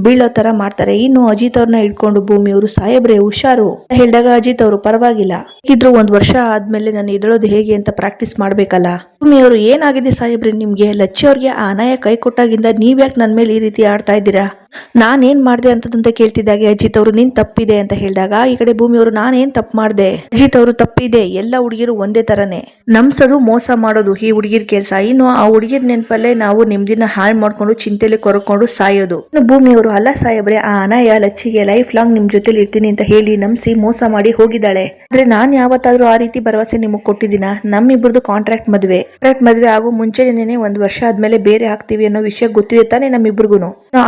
ಬೀಳೋ ತರ ಮಾಡ್ತಾರೆ. ಇನ್ನು ಅಜಿತ್ ಅವ್ರನ್ನ ಹಿಡ್ಕೊಂಡು ಭೂಮಿಯವರು ಸಾಹೇಬ್ರೆ ಹುಷಾರು. ಹೇಳಿದಾಗ ಅಜಿತ್ ಅವರು ಪರವಾಗಿಲ್ಲ. ಇದ್ರು ಒಂದ್ ವರ್ಷ ಆದ್ಮೇಲೆ ನಾನು ಎದಳೋದು ಹೇಗೆ ಅಂತ ಪ್ರಾಕ್ಟೀಸ್ ಮಾಡ್ಬೇಕಲ್ಲ? ಭೂಮಿಯವರು ಏನಾಗಿದೆ ಸಾಹೇಬ್ರೆ ನಿಮ್ಗೆ? ಲಚ್ಚಿ ಅವ್ರಿಗೆ ಆ ಅನಾಯ ಕೈ ಕೊಟ್ಟಾಗಿಂದ ನೀವ್ಯಾಕೆ ನನ್ನ ಮೇಲೆ ಈ ರೀತಿ ಆಡ್ತಾ ಇದ್ದೀರಾ? ನಾನೇನ್ ಮಾಡ್ದೆ ಅಂತದಂತ ಕೇಳ್ತಿದ್ದಾಗೆ, ಅಜಿತ್ ಅವರು ನಿನ್ ತಪ್ಪಿದೆ ಅಂತ ಹೇಳಿದಾಗ, ಈ ಕಡೆ ಭೂಮಿಯವರು ನಾನೇನ್ ತಪ್ಪು ಮಾಡ್ದೆ? ಅಜಿತ್ ಅವರು ತಪ್ಪಿದೆ, ಎಲ್ಲ ಹುಡುಗಿರು ಒಂದೇ ತರನೇ. ನಮ್ಸದು ಮೋಸ ಮಾಡೋದು ಈ ಹುಡುಗಿರ್ ಕೆಲ್ಸ. ಇನ್ನು ಆ ಹುಡುಗಿರ್ ನೆನಪಲ್ಲೇ ನಾವು ನಿಮ್ದಿನ ಹಾಳ್ ಮಾಡ್ಕೊಂಡು ಚಿಂತೆಲಿ ಕೊರಕೊಂಡು ಸಾಯೋದು. ಇನ್ನು ಭೂಮಿಯವರು ಅಲ್ಲ ಸಾಯಬ್ರೆ, ಆ ಅನಾಯ ಲಚ್ಚಿಗೆ ಲೈಫ್ ಲಾಂಗ್ ನಿಮ್ ಜೊತೆಲಿ ಇರ್ತೀನಿ ಅಂತ ಹೇಳಿ ನಮ್ಸಿ ಮೋಸ ಮಾಡಿ ಹೋಗಿದ್ದಾಳೆ. ಆದ್ರೆ ನಾನ್ ಯಾವತ್ತಾದ್ರೂ ಆ ರೀತಿ ಭರವಸೆ ನಿಮಗ್ ಕೊಟ್ಟಿದ್ದೀನ? ನಮ್ಮಿಬ್ರದ್ದು ಕಾಂಟ್ರಾಕ್ಟ್ ಮದ್ವೆ. ಕಾಂಟ್ರಾಕ್ಟ್ ಮದ್ವೆ ಆಗೋ ಮುಂಚೆನೇನೆ ಒಂದ್ ವರ್ಷ ಆದ್ಮೇಲೆ ಬೇರೆ ಆಗ್ತೀವಿ ಅನ್ನೋ ವಿಷಯ ಗೊತ್ತಿದೆ ತಾನೇ ನಮ್ಮಿಬ್ರಿಗೂ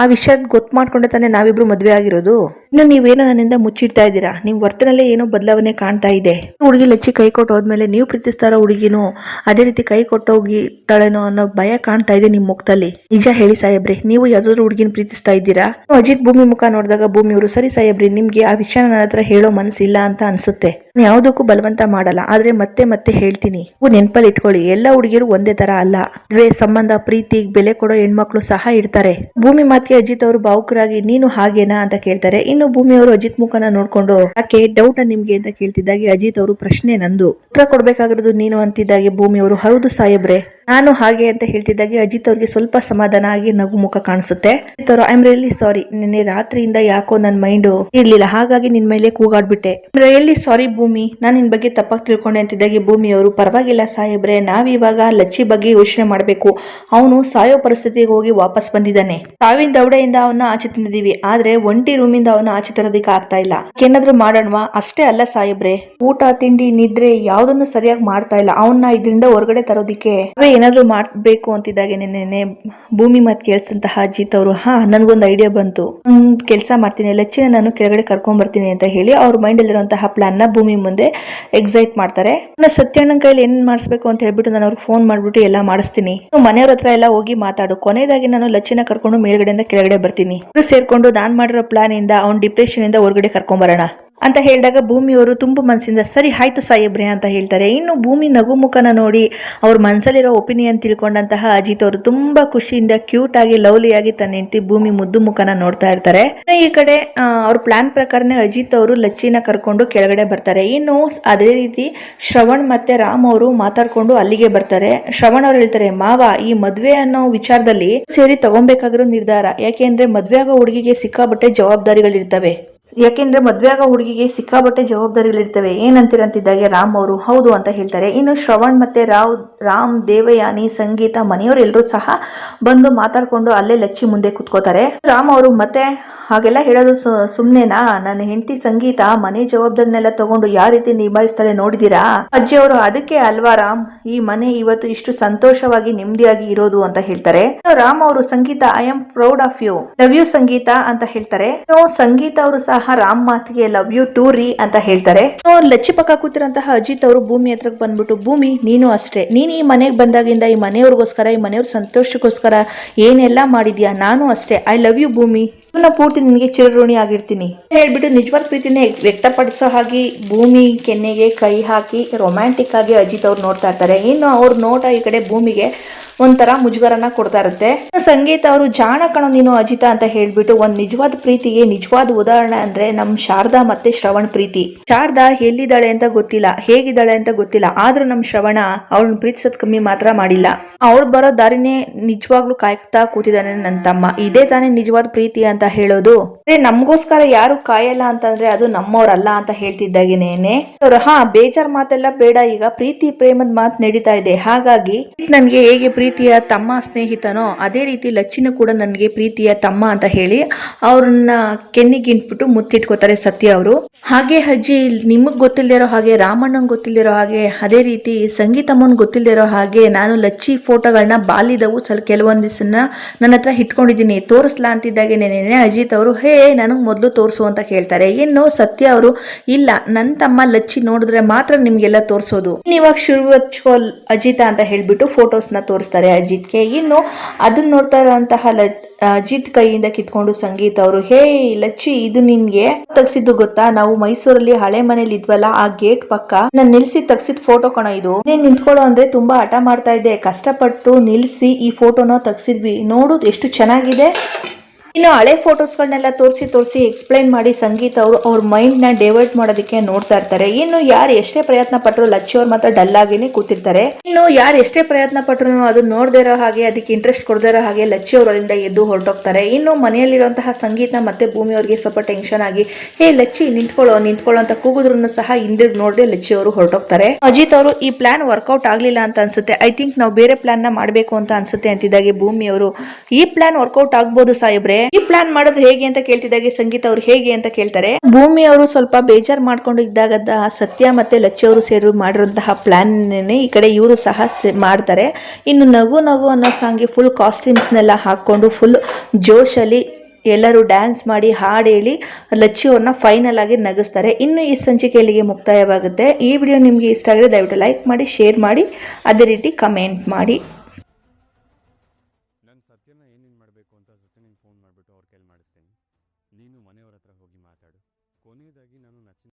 ಆ ವಿಷಯ ಗೊತ್ತು ಮಾಡ್ಕೊಂಡೆ ತಾನೇ ನಾವಿಬ್ರು ಮದ್ವೆ ಆಗಿರೋದು? ಇನ್ನು ನೀವೇನೋ ನನ್ನಿಂದ ಮುಚ್ಚಿಡ್ತಾ ಇದ್ದೀರಾ? ನಿಮ್ ವರ್ತನಲ್ಲೇ ಏನೋ ಬದಲಾವಣೆ ಕಾಣ್ತಾ ಇದೆ. ಹುಡುಗಿ ಲಚ್ಚಿ ಕೈ ಕೊಟ್ಟು ಹೋದ್ಮೇಲೆ ನೀವು ಪ್ರೀತಿಸ್ತಾರೋ ಹುಡುಗಿನೂ, ಅದೇ ರೀತಿ ಕೈ ಕೊಟ್ಟೋಗಿತಾಳೇನೋ ಅನ್ನೋ ಭಯ ಕಾಣ್ತಾ ಇದೆ ನಿಮ್ ಮುಖದಲ್ಲಿ. ನಿಜ ಹೇಳಿ ಸಾಹೇಬ್ರೆ, ನೀವು ಯಾವ್ದಾದ್ರು ಹುಡುಗಿನ ಪ್ರೀತಿಸ್ತಾ ಇದ್ದೀರಾ? ಅಜಿತ್ ಭೂಮಿ ಮುಖ ನೋಡಿದಾಗ ಭೂಮಿಯವರು ಸರಿ ಸಾಹೇಬ್ರೆ, ನಿಮ್ಗೆ ಆ ವಿಷಯ ನನ್ನ ಹತ್ರ ಹೇಳೋ ಮನಸ್ಸಿಲ್ಲ ಅಂತ ಅನ್ಸುತ್ತೆ. ಯಾವುದಕ್ಕೂ ಬಲವಂತ ಮಾಡಲ್ಲ, ಆದ್ರೆ ಮತ್ತೆ ಮತ್ತೆ ಹೇಳ್ತೀನಿ. ನೀವು ನೆನ್ಪಲ್ಲಿ ಇಟ್ಕೊಳ್ಳಿ, ಎಲ್ಲ ಹುಡುಗಿಯರು ಒಂದೇ ತರ ಅಲ್ಲ. ದ್ವೇ, ಸಂಬಂಧ, ಪ್ರೀತಿ, ಬೆಲೆ ಕೊಡೋ ಹೆಣ್ಮಕ್ಳು ಸಹ ಇರ್ತಾರೆ. ಭೂಮಿ ಮಾತಿಗೆ ಅಜಿತ್ ಅವರು ಭಾವುಕರಾಗಿ ನೀನು ಹಾಗೇನಾ ಅಂತ ಕೇಳ್ತಾರೆ. ಇನ್ನು ಭೂಮಿ ಅವರು ಅಜಿತ್ ಮುಖನ ನೋಡ್ಕೊಂಡು, ಯಾಕೆ? ಡೌಟ್ ನಿಮ್ಗೆ ಅಂತ ಕೇಳ್ತಿದ್ದಾಗೆ ಅಜಿತ್ ಅವರು ಪ್ರಶ್ನೆ ನಂದು. ಉತ್ತರ ಕೊಡ್ಬೇಕಾಗಿರೋದು ನೀನು ಅಂತಿದ್ದಾಗೆ ಭೂಮಿ ಅವರು ಹೌದು ಸಾಹೇಬ್ರೆ ನಾನು ಹಾಗೆ ಅಂತ ಹೇಳ್ತಿದ್ದಾಗೆ ಅಜಿತ್ ಅವ್ರಿಗೆ ಸ್ವಲ್ಪ ಸಮಾಧಾನ ಆಗಿ ನಗು ಮುಖ ಕಾಣಿಸುತ್ತೆ. ಅವರು ಐ ಆಮ್ ರಿಯಲಿ ಸಾರಿ ನಿನ್ನೆ ರಾತ್ರಿಯಿಂದ ಯಾಕೋ ನನ್ನ ಮೈಂಡ್ ಇರ್ಲಿಲ್ಲ. ಹಾಗಾಗಿ ನಿನ್ ಮೇಲೆ ಕೂಗಾಡ್ಬಿಟ್ಟೆ. ರಿಯಲಿ ಸಾರಿ ಭೂಮಿ. ನಾನು ನಿನ್ ಬಗ್ಗೆ ತಪ್ಪಾಗಿ ತಿಳ್ಕೊಂಡೆ ಅಂತಿದ್ದಾಗೆ ಭೂಮಿ ಅವರು. ಪರವಾಗಿಲ್ಲ ಸಾಹೇಬ್ರೆ. ನಾವಿವಾಗ ಲಚ್ಚಿ ಬಗ್ಗೆ ಯೋಚನೆ ಮಾಡ್ಬೇಕು. ಅವನು ಸಾಯೋ ಪರಿಸ್ಥಿತಿಗೆ ಹೋಗಿ ವಾಪಸ್ ಬಂದಿದ್ದಾನೆ. ಸಾವಿನ ದೌಡೆಯಿಂದ ಅವನ್ನ ಆಚೆ ತಂದಿದೀವಿ ಆದ್ರೆ ಒಂಟಿ ರೂಮಿಂದ ಅವನ ಆಚೆ ತರೋದಿಕ್ಕೆ ಆಗ್ತಾ ಇಲ್ಲ. ಏನಾದ್ರೂ ಮಾಡೋಣವಾ? ಅಷ್ಟೇ ಅಲ್ಲ ಸಾಹೇಬ್ರೆ. ಊಟ, ತಿಂಡಿ, ನಿದ್ರೆ ಯಾವ್ದನ್ನು ಸರಿಯಾಗಿ ಮಾಡ್ತಾ ಇಲ್ಲ. ಅವನ್ನ ಇದರಿಂದ ಹೊರಗಡೆ ತರೋದಿಕ್ಕೆ ಏನಾದ್ರೂ ಮಾಡಬೇಕು ಅಂತಿದ್ದಾಗೆ ನಿನ್ನೆ ಭೂಮಿ ಮಾತು ಕೇಳಿಸಿದಂತಹ ಅಜಿತ್ ಅವರು, ಹಾ, ನನಗೊಂದು ಐಡಿಯಾ ಬಂತು. ಕೆಲಸ ಮಾಡ್ತೀನಿ, ಲಚ್ಚಿನ ನಾನು ಕೆಳಗಡೆ ಕರ್ಕೊಂಡ್ಬರ್ತೀನಿ ಅಂತ ಹೇಳಿ ಅವ್ರ ಮೈಂಡ್ ಪ್ಲಾನ್ನ ಭೂಮಿ ಮುಂದೆ ಎಕ್ಸೈಟ್ ಮಾಡ್ತಾರೆ. ನಾನು ಸತ್ಯಣ್ಣನ ಕೈಲಿ ಏನು ಮಾಡಿಸ್ಬೇಕು ಅಂತ ಹೇಳ್ಬಿಟ್ಟು ನಾನು ಅವ್ರಿಗೆ ಫೋನ್ ಮಾಡ್ಬಿಟ್ಟು ಎಲ್ಲ ಮಾಡಿಸ್ತೀನಿ. ಮನೆಯವ್ರ ಹತ್ರ ಎಲ್ಲ ಹೋಗಿ ಮಾತಾಡು. ಕೊನೆಯದಾಗಿ ನಾನು ಲಚ್ಚಿನ ಕರ್ಕೊಂಡು ಮೇಲ್ಗಡೆಯಿಂದ ಕೆಳಗಡೆ ಬರ್ತೀನಿ. ಸೇರಿಕೊಂಡು ಸೇರ್ಕೊಂಡು ನಾನ್ ಮಾಡಿರೋ ಪ್ಲಾನ್ ಇಂದ ಅವ್ನ್ ಡಿಪ್ರೆಷನ್ ಇಂದ ಹೊರಗಡೆ ಕರ್ಕೊಂಡ್ ಬರೋಣ ಅಂತ ಹೇಳಿದಾಗ ಭೂಮಿಯವರು ತುಂಬ ಮನಸ್ಸಿಂದ, ಸರಿ, ಆಯ್ತು ಸಾಹೇಬ್ರೆ ಅಂತ ಹೇಳ್ತಾರೆ. ಇನ್ನು ಭೂಮಿ ನಗು ಮುಖನ ನೋಡಿ ಅವ್ರ ಮನಸ್ಸಲ್ಲಿರೋ ಒಪಿನಿಯನ್ ತಿಳ್ಕೊಂಡಂತಹ ಅಜಿತ್ ಅವರು ತುಂಬಾ ಖುಷಿಯಿಂದ ಕ್ಯೂಟ್ ಆಗಿ, ಲವ್ಲಿ ಆಗಿ ತನ್ನ ಹೆಂಡತಿ ಭೂಮಿ ಮುದ್ದು ಮುಖನ ನೋಡ್ತಾ ಇರ್ತಾರೆ. ಈ ಕಡೆ ಅವ್ರ ಪ್ಲಾನ್ ಪ್ರಕಾರನೇ ಅಜಿತ್ ಅವರು ಲಚ್ಚಿನ ಕರ್ಕೊಂಡು ಕೆಳಗಡೆ ಬರ್ತಾರೆ. ಇನ್ನು ಅದೇ ರೀತಿ ಶ್ರವಣ್ ಮತ್ತೆ ರಾಮ್ ಅವರು ಮಾತಾಡ್ಕೊಂಡು ಅಲ್ಲಿಗೆ ಬರ್ತಾರೆ. ಶ್ರವಣ್ ಅವ್ರು ಹೇಳ್ತಾರೆ, ಮಾವ, ಈ ಮದ್ವೆ ಅನ್ನೋ ವಿಚಾರದಲ್ಲಿ ಸೇರಿ ತಗೊಬೇಕಾಗಿರೋ ನಿರ್ಧಾರ. ಯಾಕೆಂದ್ರೆ ಮದ್ವೆ ಆಗೋ ಹುಡುಗಿಗೆ ಸಿಕ್ಕಾಬಟ್ಟೆ ಜವಾಬ್ದಾರಿಗಳಿರ್ತವೆ. ಯಾಕೆಂದ್ರೆ ಮದ್ವೆ ಆಗೋ ಹುಡುಗಿಗೆ ಸಿಕ್ಕಾಬಟ್ಟೆ ಜವಾಬ್ದಾರಿಗಳಿರ್ತವೆ. ಏನಂತಿರಂತಿದ್ದಾಗೆ ರಾಮ್ ಅವರು? ಹೌದು ಅಂತ ಹೇಳ್ತಾರೆ. ಇನ್ನು ಶ್ರವಣ್ ಮತ್ತೆ ರಾವ್, ರಾಮ್, ದೇವಯಾನಿ, ಸಂಗೀತ ಮನೆಯವರೆಲ್ಲರೂ ಸಹ ಬಂದು ಮಾತಾಡ್ಕೊಂಡು ಅಲ್ಲೇ ಲಚ್ಚಿ ಮುಂದೆ ಕುತ್ಕೋತಾರೆ. ರಾಮ್ ಅವರು ಮತ್ತೆ ಹಾಗೆಲ್ಲ ಹೇಳೋದು ಸುಮ್ಮನೆನಾ ನನ್ನ ಹೆಂಡತಿ ಸಂಗೀತ, ಮನೆ ಜವಾಬ್ದಾರಿನೆಲ್ಲ ತಗೊಂಡು ಯಾವ ರೀತಿ ನಿಭಾಯಿಸ್ತಾಳೆ ನೋಡಿದಿರಾ? ಅಜ್ಜಿಯವರು ಅದಕ್ಕೆ ಅಲ್ವಾ ರಾಮ್? ಈ ಮನೆ ಇವತ್ತು ಇಷ್ಟು ಸಂತೋಷವಾಗಿ ನೆಮ್ಮದಿಯಾಗಿ ಇರೋದು ಅಂತ ಹೇಳ್ತಾರೆ. ರಾಮ್ ಅವರು, Sangeetha I am proud of you love you Sangeetha ಅಂತ ಹೇಳ್ತಾರೆ. ಸಂಗೀತ ಅವರು ಸಹ ಕೂತಿರುವಂತಹ ರಾಮ್ ಮಾತಿಗೆ ಲವ್ ಯು ಟೂ ರೀ ಅಂತ ಹೇಳ್ತಾರೆ. ಲಚ್ಚಿ ಪಕ್ಕ ಕೂತಿರಂತಹ ಅಜಿತ್ ಅವರು ಭೂಮಿ ಹತ್ರಕ್ಕೆ ಬಂದ್ಬಿಟ್ಟು, ಭೂಮಿ, ನೀನು ಅಷ್ಟೇ. ನೀನು ಈ ಮನೆಗೆ ಬಂದಾಗಿಂದ ಈ ಮನೆಯವ್ರಿಗೋಸ್ಕರ, ಈ ಮನೆಯವ್ರ ಸಂತೋಷಕ್ಕೋಸ್ಕರ ಏನೆಲ್ಲ ಮಾಡಿದ್ಯಾ? ನಾನು ಅಷ್ಟೇ. ಐ ಲವ್ ಯು ಭೂಮಿ. ಜೀವನ ಪೂರ್ತಿ ನಿನಗೆ ಚಿರಋಣಿ ಆಗಿರ್ತೀನಿ. ಹೇಳ್ಬಿಟ್ಟು ನಿಜವಾದ ಪ್ರೀತಿನೇ ವ್ಯಕ್ತಪಡಿಸೋ ಹಾಗೆ ಭೂಮಿ ಕೆನ್ನೆಗೆ ಕೈ ಹಾಕಿ ರೊಮ್ಯಾಂಟಿಕ್ ಆಗಿ ಅಜಿತ್ ಅವ್ರು ನೋಡ್ತಾ ಇರ್ತಾರೆ. ಇನ್ನು ಅವ್ರ ನೋಟ ಈ ಕಡೆ ಭೂಮಿಗೆ ಒಂಥರ ಮುಜುಗರನ ಕೊಡ್ತಾ ಇರುತ್ತೆ. ಸಂಗೀತ ಅವರು, ಜಾಣ ಕಣೋ ನೀನು ಅಜಿತ ಅಂತ ಹೇಳ್ಬಿಟ್ಟು ಒಂದ್ ನಿಜವಾದ ಪ್ರೀತಿಗೆ ನಿಜವಾದ ಉದಾಹರಣೆ ಅಂದ್ರೆ ನಮ್ ಶಾರದಾ ಮತ್ತೆ ಶ್ರವಣ್ ಪ್ರೀತಿ. ಶಾರದಾ ಎಲ್ಲಿದ್ದಾಳೆ ಅಂತ ಗೊತ್ತಿಲ್ಲ, ಹೇಗಿದ್ದಾಳೆ ಅಂತ ಗೊತ್ತಿಲ್ಲ, ಆದ್ರೂ ನಮ್ ಶ್ರವಣ ಅವಳನ್ನ ಪ್ರೀತಿಸೋದ್ ಕಮ್ಮಿ ಮಾತ್ರ ಮಾಡಿಲ್ಲ. ಅವಳು ಬರೋ ದಾರಿನೇ ನಿಜವಾಗ್ಲೂ ಕಾಯ್ತಾ ಕೂತಿದ್ದಾನೆ ನನ್ನ ತಮ್ಮ ಇದೇ ತಾನೇ ನಿಜವಾದ ಪ್ರೀತಿ ಅಂತ ಹೇಳೋದು. ನಮಗೋಸ್ಕರ ಯಾರು ಕಾಯಲ್ಲ ಅಂತಂದ್ರೆ ಅದು ನಮ್ಮವ್ರಲ್ಲ ಅಂತ ಹೇಳ್ತಿದ್ದಾಗೇನೆ ಅವ್ರು, ಹಾ, ಬೇಜಾರ್ ಮಾತೆಲ್ಲ ಬೇಡ, ಈಗ ಪ್ರೀತಿ ಪ್ರೇಮದ ಮಾತು ನಡೀತಾ ಇದೆ. ಹಾಗಾಗಿ ನನ್ಗೆ ಹೇಗೆ ಪ್ರೀತಿಯ ತಮ್ಮ ಸ್ನೇಹಿತನೋ ಅದೇ ರೀತಿ ಲಚ್ಚಿನ ಕೂಡ ನನ್ಗೆ ಪ್ರೀತಿಯ ತಮ್ಮ ಅಂತ ಹೇಳಿ ಅವ್ರನ್ನ ಕೆನ್ನಿಗಿಂಟ್ಬಿಟ್ಟು ಮುತ್ತಿಟ್ಕೋತಾರೆ ಸತ್ಯ ಅವರು. ಹಾಗೆ ಅಜ್ಜಿ, ನಿಮಗ್ ಗೊತ್ತಿಲ್ದಿರೋ ಹಾಗೆ ರಾಮಣ್ಣಂಗ್ ಗೊತ್ತಿಲ್ದಿರೋ ಹಾಗೆ ಅದೇ ರೀತಿ ಸಂಗೀತಮ್ಮನ್ ಗೊತ್ತಿಲ್ದಿರೋ ಹಾಗೆ ನಾನು ಲಚ್ಚಿ ಫೋಟೋಗಳನ್ನ ಬಾಲಿದವು. ಸ್ವಲ್ಪ ಕೆಲವೊಂದಿಸನ್ನ ನನ್ನ ಹತ್ರ ಇಟ್ಕೊಂಡಿದ್ದೀನಿ ತೋರಿಸ್ಲಾ ಅಂತಿದ್ದಾಗೆ ನೆನೆ ಅಜಿತ್ ಅವರು, ಹೇ ನನಗೆ ಮೊದಲು ತೋರಿಸು ಅಂತ ಕೇಳ್ತಾರೆ ಇನ್ನು ಸತ್ಯ ಅವರು? ಇಲ್ಲ ನನ್ನ ತಮ್ಮ ಲಚ್ಚಿ ನೋಡಿದ್ರೆ ಮಾತ್ರ ನಿಮ್ಗೆಲ್ಲ ತೋರಿಸೋದು. ಇವಾಗ ಶುರು ಅಜಿತಾ ಅಂತ ಹೇಳ್ಬಿಟ್ಟು ಫೋಟೋಸ್ನ ತೋರಿಸ್ತಾರೆ ಅಜಿತ್ಗೆ. ಇನ್ನು ಅದನ್ನ ನೋಡ್ತಾ ಇರೋಂತಹ ಅಜಿತ್ ಕೈಯಿಂದ ಕಿತ್ಕೊಂಡು ಸಂಗೀತ ಅವರು, ಹೇ ಲಚ್ಚಿ, ಇದು ನಿನ್ಗೆ? ತಗ್ಸಿದ್ದು ಗೊತ್ತಾ? ನಾವು ಮೈಸೂರಲ್ಲಿ ಹಳೆ ಮನೇಲಿ ಇದ್ವಲ್ಲ, ಆ ಗೇಟ್ ಪಕ್ಕ. ನಾನು ನಿಲ್ಸಿ ತಗ್ಸಿದ್ ಫೋಟೋ ಕಣ ಇದು. ನೀನ್ ನಿಂತ್ಕೊಳ್ಳೋ ಅಂದ್ರೆ ತುಂಬಾ ಹಠ ಮಾಡ್ತಾ ಇದ್ದೆ. ಕಷ್ಟಪಟ್ಟು ನಿಲ್ಸಿ ಈ ಫೋಟೋನ ತಗ್ಸಿದ್ವಿ. ನೋಡು ಎಷ್ಟು ಚೆನ್ನಾಗಿದೆ. ಇನ್ನು ಹಳೆ ಫೋಟೋಸ್ಗಳನ್ನೆಲ್ಲ ತೋರಿಸಿ ತೋರಿಸಿ ಎಕ್ಸ್ಪ್ಲೈನ್ ಮಾಡಿ ಸಂಗೀತ ಅವರು, ಅವ್ರ ಮೈಂಡ್ನ ಡೈವರ್ಟ್ ಮಾಡೋದಕ್ಕೆ ನೋಡ್ತಾ ಇರ್ತಾರೆ. ಇನ್ನು ಯಾರು ಎಷ್ಟೇ ಪ್ರಯತ್ನ ಪಟ್ಟರು ಲಚ್ಚಿ ಅವ್ರು ಮಾತ್ರ ಡಲ್ ಆಗಿನೇ ಕೂತಿರ್ತಾರೆ. ಇನ್ನು ಯಾರು ಎಷ್ಟೇ ಪ್ರಯತ್ನ ಪಟ್ಟರು ಅದನ್ನ ನೋಡದೇ ಇರೋ ಹಾಗೆ, ಅದಕ್ಕೆ ಇಂಟ್ರೆಸ್ಟ್ ಕೊಡದೇ ಇರೋ ಹಾಗೆ ಲಚ್ಚಿ ಅಲ್ಲಿಂದ ಎದ್ದು ಹೊರಟೋಗ್ತಾರೆ. ಇನ್ನು ಮನೆಯಲ್ಲಿರುವಂತಹ ಸಂಗೀತ ಮತ್ತೆ ಭೂಮಿ ಅವರಿಗೆ ಸ್ವಲ್ಪ ಟೆನ್ಷನ್ ಆಗಿ, ಹೇ ಲಚ್ಚಿ, ನಿಂತ್ಕೊಳ್ಳೋ ನಿಂತ್ಕೊಳ್ಳೋ ಅಂತ ಕೂಗಿದ್ರು ಸಹ ಹಿಂದೆ ನೋಡದೆ ಲಚ್ಚಿ ಅವರು ಹೊರಟೋಗ್ತಾರೆ. ಅಜಿತ್ ಅವರು, ಈ ಪ್ಲಾನ್ ವರ್ಕೌಟ್ ಆಗ್ಲಿಲ್ಲ ಅಂತ ಅನ್ಸುತ್ತೆ. ಐ ಥಿಂಕ್ ನಾವು ಬೇರೆ ಪ್ಲಾನ್ನ ಮಾಡಬೇಕು ಅಂತ ಅನ್ಸುತ್ತೆ ಅಂತಿದ್ದಾಗೆ ಭೂಮಿ ಅವರು, ಈ ಪ್ಲಾನ್ ವರ್ಕೌಟ್ ಆಗ್ಬೋದು ಸಾಹೇಬ್ರೆ. ಈ ಪ್ಲಾನ್ ಮಾಡೋದು ಹೇಗೆ ಅಂತ ಕೇಳ್ತಿದ್ದಾಗೆ ಸಂಗೀತ ಅವ್ರು ಹೇಗೆ ಅಂತ ಕೇಳ್ತಾರೆ. ಭೂಮಿ ಅವರು ಸ್ವಲ್ಪ ಬೇಜಾರ್ ಮಾಡ್ಕೊಂಡು ಇದ್ದಾಗ ಸತ್ಯ ಮತ್ತೆ ಲಚ್ಚಿ ಅವರು ಸೇರಿ ಮಾಡಿರುವಂತಹ ಪ್ಲಾನ್ ಈ ಕಡೆ ಇವರು ಸಹ ಮಾಡ್ತಾರೆ. ಇನ್ನು ನಗು ನಗು ಅನ್ನೋ ಸಾಂಗ್ಗೆ ಫುಲ್ ಕಾಸ್ಟ್ಯೂಮ್ಸ್ನೆಲ್ಲ ಹಾಕೊಂಡು ಫುಲ್ ಜೋಶಲ್ಲಿ ಎಲ್ಲರೂ ಡ್ಯಾನ್ಸ್ ಮಾಡಿ ಹಾಡು ಹೇಳಿ ಲಚ್ಚಿ ಅವ್ರನ್ನ ಫೈನಲ್ ಆಗಿ ನಗಿಸ್ತಾರೆ. ಇನ್ನು ಈ ಸಂಚಿಕೆ ಇಲ್ಲಿಗೆ ಮುಕ್ತಾಯವಾಗುತ್ತೆ. ಈ ವಿಡಿಯೋ ನಿಮಗೆ ಇಷ್ಟ ಆಗಿದೆ ದಯವಿಟ್ಟು ಲೈಕ್ ಮಾಡಿ ಶೇರ್ ಮಾಡಿ, ಅದೇ ರೀತಿ ಕಮೆಂಟ್ ಮಾಡಿ.